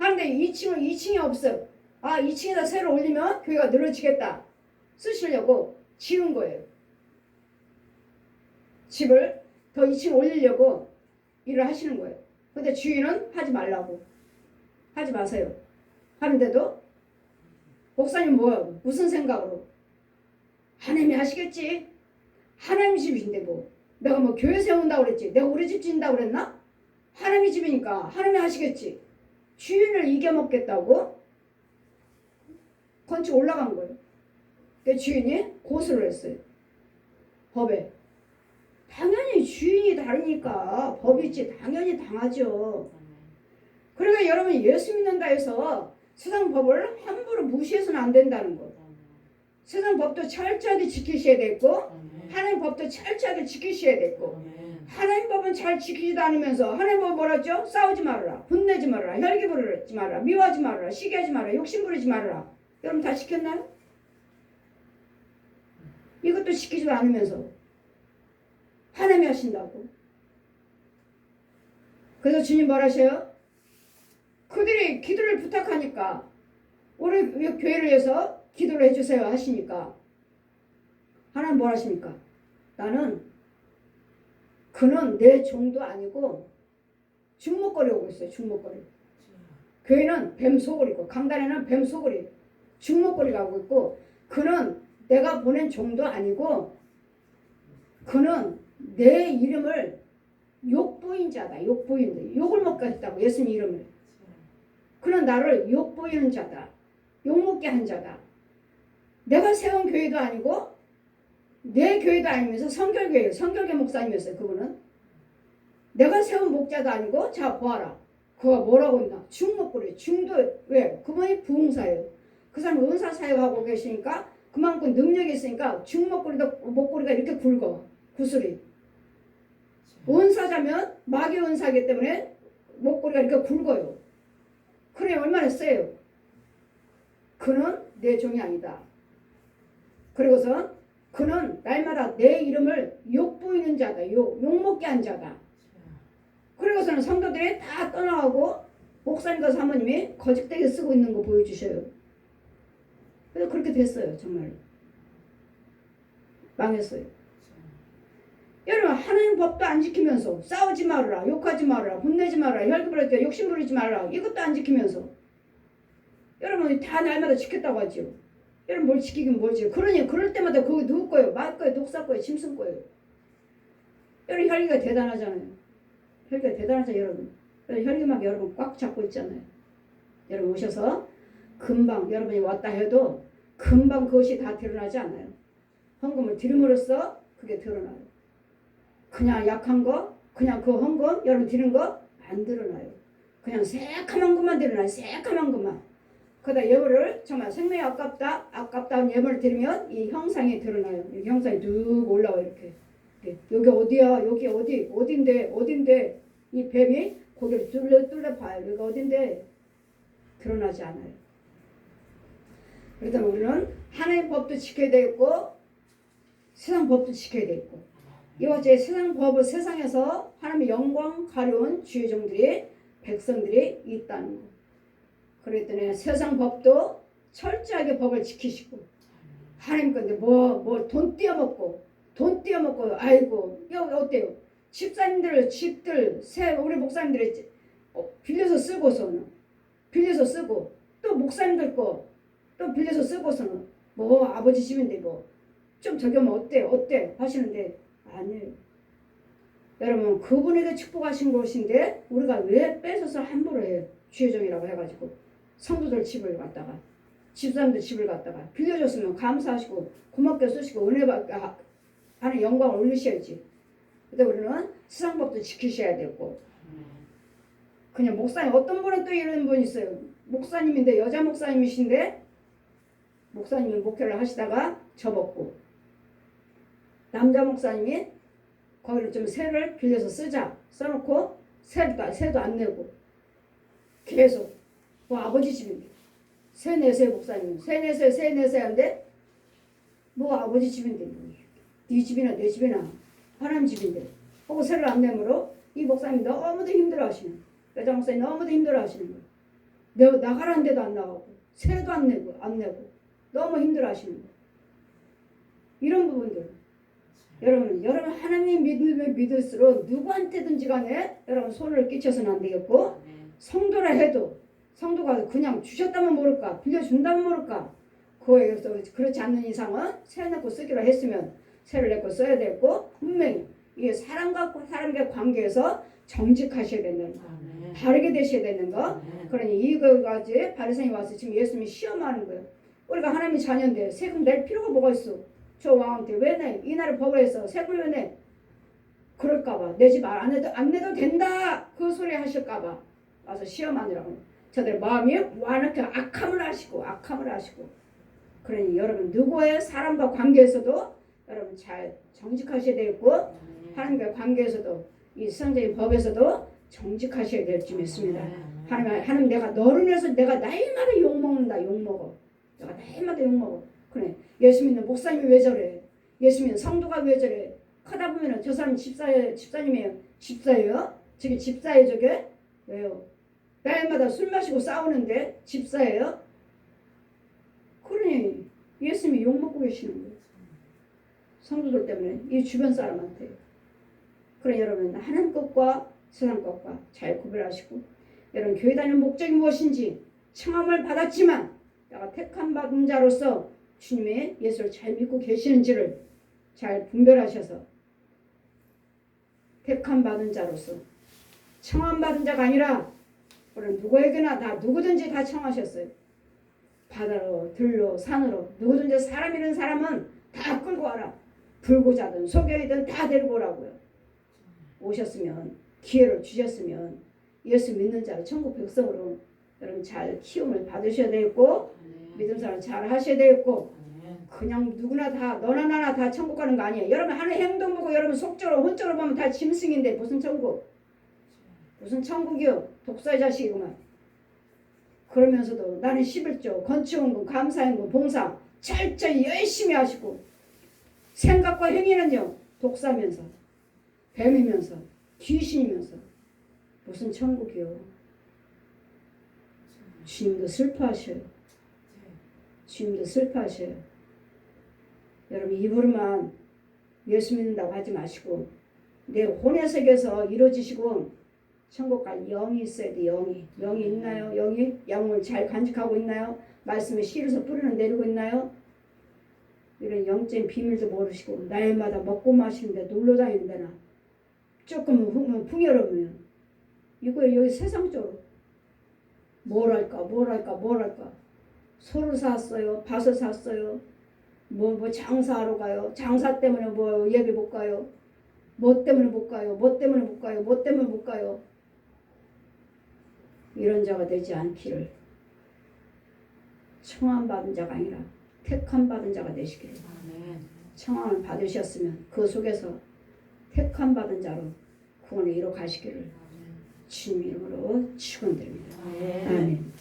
하는데 2층은 2층이 없어. 아 2층에다 새로 올리면 교회가 늘어지겠다. 쓰시려고 지은 거예요. 집을 더 2층 올리려고 일을 하시는 거예요. 근데 주인은 하지 말라고. 하지 마세요. 하는데도 목사님 뭐 무슨 생각으로 하나님이 하시겠지. 하나님 집인데 뭐 내가 뭐 교회 세운다고 그랬지. 내가 우리 집 짓는다고 그랬나? 하나님이 집이니까 하나님이 하시겠지. 주인을 이겨먹겠다고 건축 올라간 거예요. 그 주인이 고소를 했어요. 법에. 당연히 주인이 다르니까 법이지 당연히 당하죠. 그러니까 여러분이 예수 믿는다 해서 세상 법을 함부로 무시해서는 안 된다는 거. 세상 법도 철저하게 지키셔야 되고 하나님 법도 철저하게 지키셔야 되고 하나님 법은 잘 지키지도 않으면서 하나님 법 뭐라죠? 싸우지 말아라, 분내지 말아라, 혈기 부르지 말아라, 미워하지 말아라, 시기하지 말아라, 욕심 부리지 말아라. 여러분 다 지켰나요? 이것도 지키지도 않으면서 하나님이 하신다고. 그래서 주님 뭐라셔요? 그들이 기도를 부탁하니까 우리 교회를 위해서 기도를 해주세요 하시니까 하나님 뭐 하십니까? 나는 그는 내 종도 아니고 중목거리 오고 있어요. 중목거리. 교회는 뱀 소굴이고 강단에는 뱀 소굴이 중목거리 가고 있고 그는 내가 보낸 종도 아니고 그는 내 이름을 욕보인 자다. 욕보인 자. 욕을 먹겠다고 예수님 이름을. 그는 나를 욕보이는 자다. 욕먹게 한 자다. 내가 세운 교회도 아니고 내 교회도 아니면서 성결교회, 성결교 목사님이었어요. 그분은. 내가 세운 목자도 아니고 자 보아라. 그가 뭐라고 했나? 중목구리. 중도 왜? 그분이 부흥사예요. 그 사람 은사 사역하고 계시니까 그만큼 능력이 있으니까 중목구리도 목구리가 이렇게 굵어. 구슬이. 은사자면 마귀 은사기 때문에 목걸이가 이렇게 굵어요. 그래 얼마나 세요. 그는 내 종이 아니다. 그리고서 그는 날마다 내 이름을 욕보이는 자다. 욕, 욕먹게 한 자다. 그리고서는 성도들이 다 떠나가고 목사님과 사모님이 거짓되게 쓰고 있는 거 보여주셔요. 그래서 그렇게 됐어요. 정말. 망했어요. 여러분 하나님 법도 안 지키면서 싸우지 말아라 욕하지 말아라 분내지 말아라 혈기 부릴 욕심 부리지 말아라 이것도 안 지키면서 여러분 다 날마다 지켰다고 여 러분 뭘 지키긴 뭘 지켜 그러니 그럴 때마다 거기 누울 거예요. 말 거예요. 독사 거예요. 짐승 거예요. 여러분 혈기가 대단하잖아요. 혈기가 대단하죠 여러분. 혈기막 여러분 꽉 잡고 있잖아요. 여러분 오셔서 금방 여러분이 왔다 해도 금방 그것이 다 드러나지 않아요. 헌금을 드림으로써 그게 드러나요. 그냥 약한 거, 그냥 그 헌금 여러분 드는 거안 드러나요. 그냥 새까만 것만 드러나요. 새까만 것만. 그러다 예물을 정말 생명이 아깝다, 아깝다는 예물을 드리면 이 형상이 드러나요. 이 형상이 쭉 올라와 이렇게. 이렇게. 여기 어디야? 여기 어디? 어딘데? 어딘데? 이 뱀이 고개를 뚫려 뚫려 봐요. 여기 어딘데? 드러나지 않아요. 그래서 우리는 하나님 법도 지켜야 되겠고 세상 법도 지켜야 되겠고 이와 같이 세상 법을 세상에서 하나님의 영광 가려운 주의종들이 백성들이 있다는 거. 그랬더니 세상 법도 철저하게 법을 지키시고 하나님 건데 뭐 뭐 돈 띄어먹고 돈 띄어먹고 아이고 여기 어때요? 집사님들 집들 새 우리 목사님들이 어, 빌려서 쓰고서는 빌려서 쓰고 또 목사님들 거 또 빌려서 쓰고서는 뭐 아버지 집인데 뭐 좀 저기 하면 어때 어때 하시는데 아니에요. 여러분 그분에게 축복하신 것인데 우리가 왜 뺏어서 함부로 해요? 주의정이라고 해가지고 성도들 집을 갖다가 집사람들 집을 갖다가 빌려줬으면 감사하시고 고맙게 쓰시고 은혜 받게 하는 영광을 올리셔야지. 근데 우리는 세상법도 지키셔야 되고 그냥 목사님 어떤 분은 또 이런 분 있어요. 목사님인데 여자 목사님이신데 목사님은 목회를 하시다가 접었고 남자 목사님이 거기를 좀 세를 빌려서 쓰자 써놓고 세도, 세도 안 내고 계속 뭐 아버지 집인데 세 내세요 목사님 세 내세요 세 내세요 한데 뭐 아버지 집인데 뭐. 네 집이나 내 집이나 하나님 집인데 하고 세를 안 내므로 이 목사님 너무도 힘들어 하시는 여자 목사님 너무도 힘들어 하시는 거예요 내 나가라는 데도 안 나가고 세도 안 내고 안 내고 너무 힘들어하시는 거예요. 이런 부분들 여러분 여러분 하나님 믿으면 믿을수록 누구한테든지 간에 여러분 손을 끼쳐서는 안 되겠고 성도라 해도 성도가 그냥 주셨다면 모를까 빌려준다면 모를까. 그거에 대해서 그렇지 않는 이상은 새 내고 쓰기로 했으면 새를 내고 써야 되고 분명히 이게 사람과 사람과의 관계에서 정직하셔야 된다는 거 바르게 되셔야 되는 거. 그러니 이거까지 바리새인이 와서 지금 예수님이 시험하는 거예요. 우리가 하나님의 자녀인데 세금 낼 필요가 뭐가 있어? 저 왕한테 왜 내? 이 나라 법을 해서 세금을 왜 내? 그럴까봐. 내지 말 안 해도 안 내도 된다. 그 소리 하실까봐 와서 시험하느라고 저들 마음이 완악하게 악함을 하시고 악함을 하시고 그러니 여러분 누구의 사람과 관계에서도 여러분 잘 정직하셔야 되겠고 하나님과 관계에서도 이 성적인 법에서도 정직하셔야 될 줄 믿습니다. 하나님, 하나님 내가 너를 위해서 내가 날마다 욕 먹는다 욕 먹어. 내가 날마다 욕 먹어. 그래 예수 믿는 목사님이 왜 저래? 예수 믿는 성도가 왜 저래? 하다 보면은 저 사람 집사예 집사님이에요. 집사예요? 저게 집사예요 저게? 왜요? 날마다 술 마시고 싸우는데 집사예요? 그러니 예수님이 욕 먹고 계시는 거예요. 성도들 때문에 이 주변 사람한테. 그래 여러분 하나님 것과 세상 것과 잘 구별하시고 여러분 교회 다니는 목적이 무엇인지 청함을 받았지만 내가 택함 받은 자로서 주님의 예수를 잘 믿고 계시는지를 잘 분별하셔서 택함 받은 자로서 청함 받은 자가 아니라 우리는 누구에게나 다 누구든지 다 청하셨어요. 바다로 들로 산으로 누구든지 사람 이런 사람은 다 끌고 와라. 불구자든 소결이든 다 데리고 오라고요. 오셨으면 기회를 주셨으면 예수 믿는 자를 천국 백성으로 여러분 잘 키움을 받으셔야 되겠고 믿음 사람 잘 하셔야 되겠고 그냥 누구나 다 너나 나나 다 천국 가는 거 아니에요. 여러분 하는 행동 보고 여러분 속적으로 혼적으로 보면 다 짐승인데 무슨 천국? 무슨 천국이요? 독사의 자식이구만. 그러면서도 나는 11조 건축원금 감사연금 봉사 철저히 열심히 하시고 생각과 행위는요 독사면서 뱀이면서 귀신이면서 무슨 천국이요? 주님도 슬퍼하셔요. 주님도 슬퍼하셔요. 여러분 입으로만 예수 믿는다고 하지 마시고 내 혼의 세계에서 이루어지시고 천국 갈 영이 있어야 돼 영이. 영이 있나요? 영이? 영을 잘 간직하고 있나요? 말씀에 실어서 뿌리는 내리고 있나요? 이런 영적인 비밀도 모르시고 날마다 먹고 마시는데 놀러 다니는 데나 조금 흥- 풍요로우면 이거 여기 세상적으로 뭘 할까 뭘 할까 뭘 할까? 소를 샀어요? 밭을 샀어요? 뭐, 뭐 장사하러 가요? 장사 때문에 뭐 예배 못 가요? 뭐 때문에 못 가요? 뭐 때문에 못 가요? 뭐 때문에 못 가요 이런 자가 되지 않기를 청함 받은 자가 아니라 택함 받은 자가 되시기를 청함을 받으셨으면 그 속에서 택함 받은 자로 구원을 이뤄 가시기를 주님 이름으로 축원드립니다. 아멘.